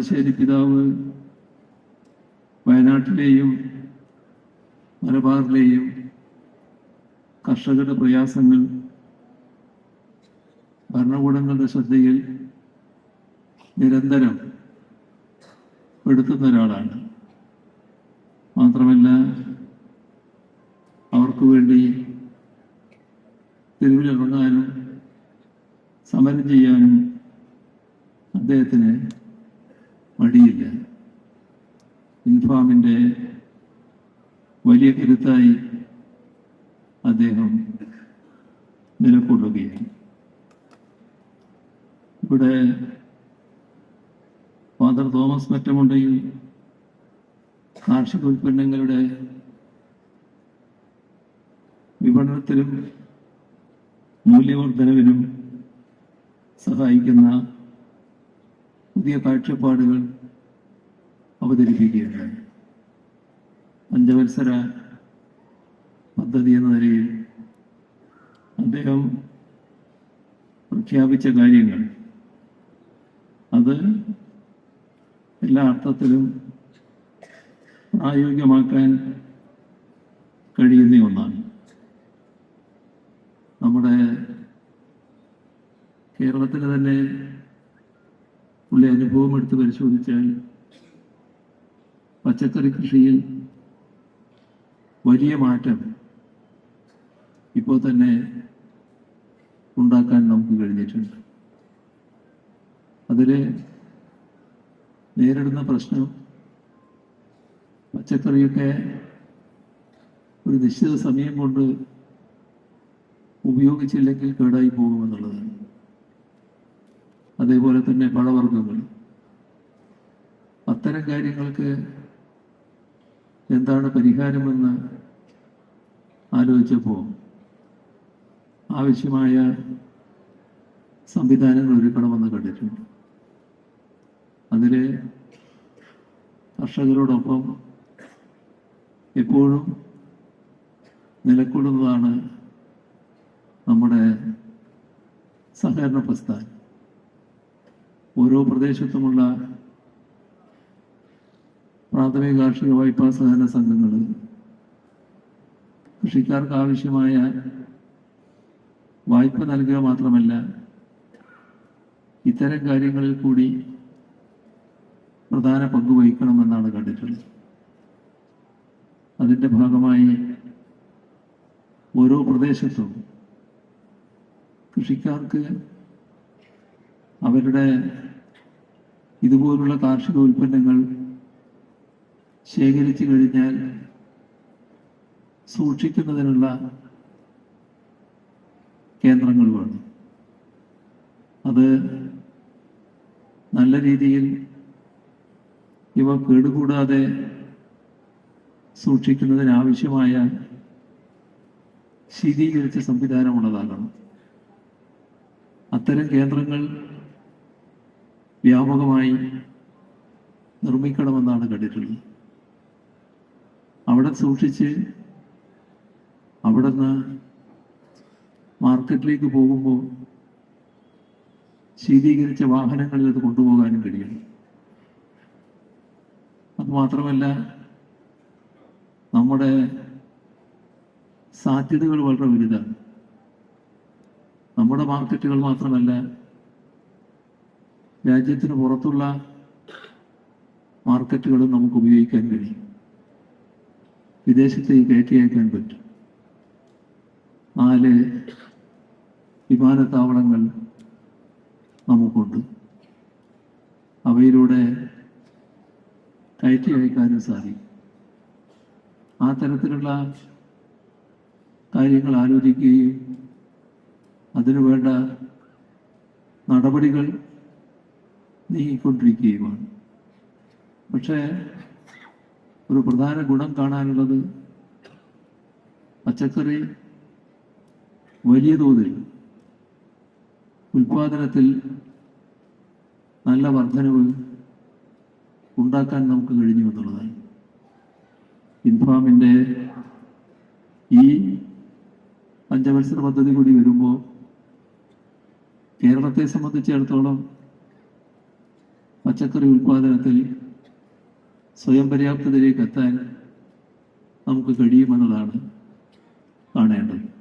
താമരശ്ശേരി പിതാവ് വയനാട്ടിലെയും മലബാറിലെയും കർഷകരുടെ പ്രയാസങ്ങൾ ഭരണകൂടങ്ങളുടെ ശ്രദ്ധയിൽ നിരന്തരം പെടുത്തുന്ന ഒരാളാണ്. മാത്രമല്ല അവർക്ക് വേണ്ടി തെരുവിലിറങ്ങാനും സമരം ചെയ്യാനും അദ്ദേഹത്തിന് മടിയില്ല. ഇൻഫാമിന്റെ വലിയ കരുത്തായി അദ്ദേഹം നിലകൊള്ളുകയാണ്. ഇവിടെ ഫാദർ തോമസ് മറ്റമുണ്ടെങ്കിൽ കാർഷിക ഉൽപ്പന്നങ്ങളുടെ വിപണനത്തിലും മൂല്യവർദ്ധനവിനും സഹായിക്കുന്ന പുതിയ കാഴ്ചപ്പാടുകൾ അവതരിപ്പിക്കുകയുണ്ടായി. പഞ്ചവത്സര പദ്ധതി എന്ന നിലയിൽ അദ്ദേഹം പ്രഖ്യാപിച്ച കാര്യങ്ങൾ അത് എല്ലാ അർത്ഥത്തിലും പ്രായോഗികമാക്കാൻ കഴിയുന്ന ഒന്നാണ്. നമ്മുടെ കേരളത്തിൽ തന്നെ പുള്ളി അനുഭവം എടുത്ത് പരിശോധിച്ചാൽ പച്ചക്കറി കൃഷിയിൽ വലിയ മാറ്റം ഇപ്പോൾ തന്നെ ഉണ്ടാക്കാൻ നമുക്ക് കഴിഞ്ഞിട്ടുണ്ട്. അതിൽ നേരിടുന്ന പ്രശ്നം പച്ചക്കറിയൊക്കെ ഒരു നിശ്ചിത സമയം കൊണ്ട് ഉപയോഗിച്ചില്ലെങ്കിൽ കേടായി പോകുമെന്നുള്ളതാണ്. അതേപോലെ തന്നെ പഴവർഗങ്ങൾ അത്തരം കാര്യങ്ങൾക്ക് എന്താണ് പരിഹാരമെന്ന് ആലോചിച്ചപ്പോൾ ആവശ്യമായ സംവിധാനങ്ങൾ ഒരുക്കണമെന്ന് കണ്ടിട്ടുണ്ട്. അതിൽ കർഷകരോടൊപ്പം എപ്പോഴും നിലക്കൊള്ളുന്നതാണ് നമ്മുടെ സഹകരണ പ്രസ്ഥാനം. ഓരോ പ്രദേശത്തുമുള്ള പ്രാഥമിക കാർഷിക വായ്പാ സഹകരണ സംഘങ്ങൾ കൃഷിക്കാർക്ക് ആവശ്യമായ വായ്പ നൽകുക മാത്രമല്ല ഇത്തരം കാര്യങ്ങളിൽ കൂടി പ്രധാന പങ്ക് വഹിക്കണമെന്നാണ് കണ്ടിട്ടുള്ളത്. അതിന്റെ ഭാഗമായി ഓരോ പ്രദേശത്തും കൃഷിക്കാർക്ക് അവരുടെ ഇതുപോലുള്ള കാർഷിക ഉൽപ്പന്നങ്ങൾ ശേഖരിച്ചു കഴിഞ്ഞാൽ സൂക്ഷിക്കുന്നതിനുള്ള കേന്ദ്രങ്ങൾ വേണം. അത് നല്ല രീതിയിൽ ഇവ കേടുകൂടാതെ സൂക്ഷിക്കുന്നതിനാവശ്യമായ ശീതീകരിച്ച സംവിധാനമുള്ളതാകണം. അത്തരം കേന്ദ്രങ്ങൾ വ്യാപകമായി നിർമ്മിക്കണമെന്നാണ് കണ്ടിട്ടുള്ളത്. അവിടെ സൂക്ഷിച്ച് അവിടുന്ന് മാർക്കറ്റിലേക്ക് പോകുമ്പോൾ ശീതീകരിച്ച വാഹനങ്ങളിൽ അത് കൊണ്ടുപോകാനും കഴിയണം. അത് മാത്രമല്ല നമ്മുടെ സാധ്യതകൾ വളരെ വലുതാണ്. നമ്മുടെ മാർക്കറ്റുകൾ മാത്രമല്ല രാജ്യത്തിന് പുറത്തുള്ള മാർക്കറ്റുകളും നമുക്ക് ഉപയോഗിക്കാൻ കഴിയും. വിദേശത്തേക്ക് കയറ്റി അയക്കാൻ പറ്റും. നാല് വിമാനത്താവളങ്ങൾ നമുക്കുണ്ട്. അവയിലൂടെ കയറ്റി അയക്കാനും സാധിക്കും. ആ തരത്തിലുള്ള കാര്യങ്ങൾ ആലോചിക്കുകയും അതിനുവേണ്ട നടപടികൾ നീങ്ങിക്കൊണ്ടിരിക്കുകയുമാണ്. പക്ഷേ ഒരു പ്രധാന ഗുണം കാണാനുള്ളത് പച്ചക്കറി വലിയ തോതിൽ ഉൽപാദനത്തിൽ നല്ല വർധനവ് ഉണ്ടാക്കാൻ നമുക്ക് കഴിഞ്ഞു എന്നുള്ളതാണ്. ഇൻഫാമിന്റെ ഈ പഞ്ചവത്സര പദ്ധതി കൂടി വരുമ്പോൾ കേരളത്തെ സംബന്ധിച്ചിടത്തോളം പച്ചക്കറി ഉൽപാദനത്തിൽ സ്വയം പര്യാപ്തതയിലേക്ക് എത്താൻ നമുക്ക് കഴിയുമെന്നതാണ് കാണേണ്ടത്.